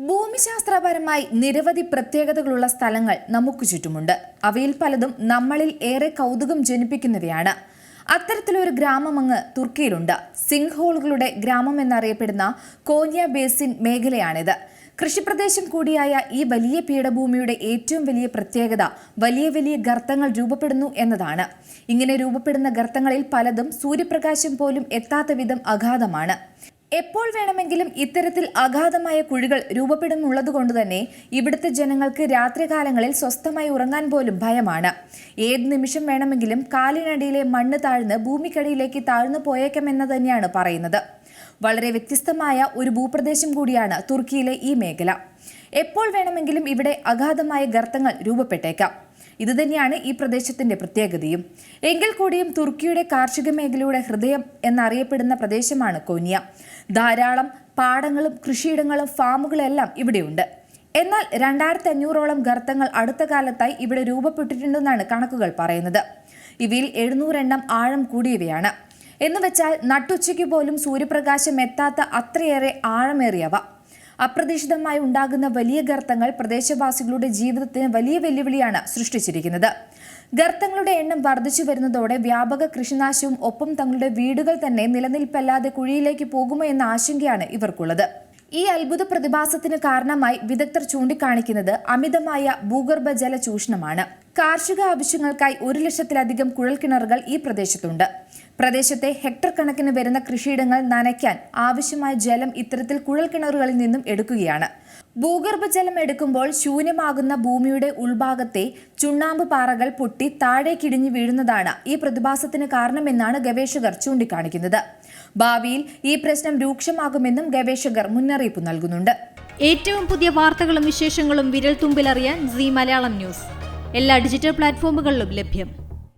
ഭൂമിശാസ്ത്രപരമായി നിരവധി പ്രത്യേകതകളുള്ള സ്ഥലങ്ങൾ നമുക്ക് ചുറ്റുമുണ്ട്. അവയിൽ പലതും നമ്മളിൽ ഏറെ കൗതുകം ജനിപ്പിക്കുന്നവയാണ്. അത്തരത്തിലൊരു ഗ്രാമം അങ്ങ് തുർക്കിയിലുണ്ട്. സിംഗ്ഹോളുകളുടെ ഗ്രാമം എന്നറിയപ്പെടുന്ന കോന്യ ബേസിൻ മേഖലയാണിത്. കൃഷിപ്രദേശം കൂടിയായ ഈ വലിയ പീഠഭൂമിയുടെ ഏറ്റവും വലിയ പ്രത്യേകത വലിയ വലിയ ഗർത്തങ്ങൾ രൂപപ്പെടുന്നു എന്നതാണ്. ഇങ്ങനെ രൂപപ്പെടുന്ന ഗർത്തങ്ങളിൽ പലതും സൂര്യപ്രകാശം പോലും എത്താത്ത വിധം അഗാധമാണ്. എപ്പോൾ വേണമെങ്കിലും ഇത്തരത്തിൽ അഗാധമായ കുഴികൾ രൂപപ്പെടുന്നുള്ളതുകൊണ്ട് തന്നെ ഇവിടുത്തെ ജനങ്ങൾക്ക് രാത്രികാലങ്ങളിൽ സ്വസ്ഥമായി ഉറങ്ങാൻ പോലും ഭയമാണ്. ഏത് നിമിഷം വേണമെങ്കിലും കാലിനടിയിലെ മണ്ണ് താഴ്ന്ന് ഭൂമിക്കടിയിലേക്ക് താഴ്ന്നു പോയേക്കാമെന്ന് തന്നെയാണ് പറയുന്നത്. വളരെ വ്യത്യസ്തമായ ഒരു ഭൂപ്രദേശം കൂടിയാണ് തുർക്കിയിലെ ഈ മേഖല. എപ്പോൾ വേണമെങ്കിലും ഇവിടെ അഗാധമായ ഗർത്തങ്ങൾ രൂപപ്പെട്ടേക്കാം. ഇതുതന്നെയാണ് ഈ പ്രദേശത്തിന്റെ പ്രത്യേകതയും. എങ്കിൽ കൂടിയും തുർക്കിയുടെ കാർഷിക മേഖലയുടെ ഹൃദയം എന്നറിയപ്പെടുന്ന പ്രദേശമാണ് കോനിയ. ധാരാളം പാടങ്ങളും കൃഷിയിടങ്ങളും ഫാമുകളെല്ലാം ഇവിടെയുണ്ട്. എന്നാൽ രണ്ടായിരത്തി അഞ്ഞൂറോളം ഗർത്തങ്ങൾ അടുത്ത കാലത്തായി ഇവിടെ രൂപപ്പെട്ടിട്ടുണ്ടെന്നാണ് കണക്കുകൾ പറയുന്നത്. ഇവയിൽ എഴുന്നൂറെണ്ണം ആഴം കൂടിയവയാണ്. എന്നുവെച്ചാൽ നട്ടുച്ചയ്ക്ക് പോലും സൂര്യപ്രകാശം എത്താത്ത അത്രയേറെ ആഴമേറിയവ. അപ്രതീക്ഷിതമായി ഉണ്ടാകുന്ന വലിയ ഗർത്തങ്ങൾ പ്രദേശവാസികളുടെ ജീവിതത്തിന് വലിയ വെല്ലുവിളിയാണ് സൃഷ്ടിച്ചിരിക്കുന്നത്. ഗർത്തങ്ങളുടെ എണ്ണം വർദ്ധിച്ചു വരുന്നതോടെ വ്യാപക കൃഷിനാശവും ഒപ്പം തങ്ങളുടെ വീടുകൾ തന്നെ നിലനിൽപ്പല്ലാതെ കുഴിയിലേക്ക് പോകുമോ എന്ന ആശങ്കയാണ് ഇവർക്കുള്ളത്. ഈ അത്ഭുത പ്രതിഭാസത്തിന് കാരണമായി വിദഗ്ധർ ചൂണ്ടിക്കാണിക്കുന്നത് അമിതമായ ഭൂഗർഭ ജല ചൂഷണമാണ് കാർഷിക ആവശ്യങ്ങൾക്കായി ഒരു ലക്ഷത്തിലധികം കുഴൽക്കിണറുകൾ ഈ പ്രദേശത്തുണ്ട്. പ്രദേശത്തെ ഹെക്ടർ കണക്കിന് വരുന്ന കൃഷിയിടങ്ങൾ നനയ്ക്കാൻ ആവശ്യമായ ജലം ഇത്തരത്തിൽ കുഴൽക്കിണറുകളിൽ നിന്നും എടുക്കുകയാണ്. ഭൂഗർഭജലം എടുക്കുമ്പോൾ ശൂന്യമാകുന്ന ഭൂമിയുടെ ഉൾഭാഗത്തെ ചുണ്ണാമ്പ് പാറകൾ പൊട്ടി താഴേക്കിടിഞ്ഞു വീഴുന്നതാണ് ഈ പ്രതിഭാസത്തിന് കാരണമെന്നാണ് ഗവേഷകർ ചൂണ്ടിക്കാണിക്കുന്നത്. ഭാവിയിൽ ഈ പ്രശ്നം രൂക്ഷമാകുമെന്നും ഗവേഷകർ മുന്നറിയിപ്പ് നൽകുന്നുണ്ട്. ഏറ്റവും പുതിയ വാർത്തകളും വിശേഷങ്ങളും വിരൽ തുമ്പിലറിയാൻ സി മലയാളം ന്യൂസ്. എല്ലാ ഡിജിറ്റൽ പ്ലാറ്റ്ഫോമുകളിലും ലഭ്യം.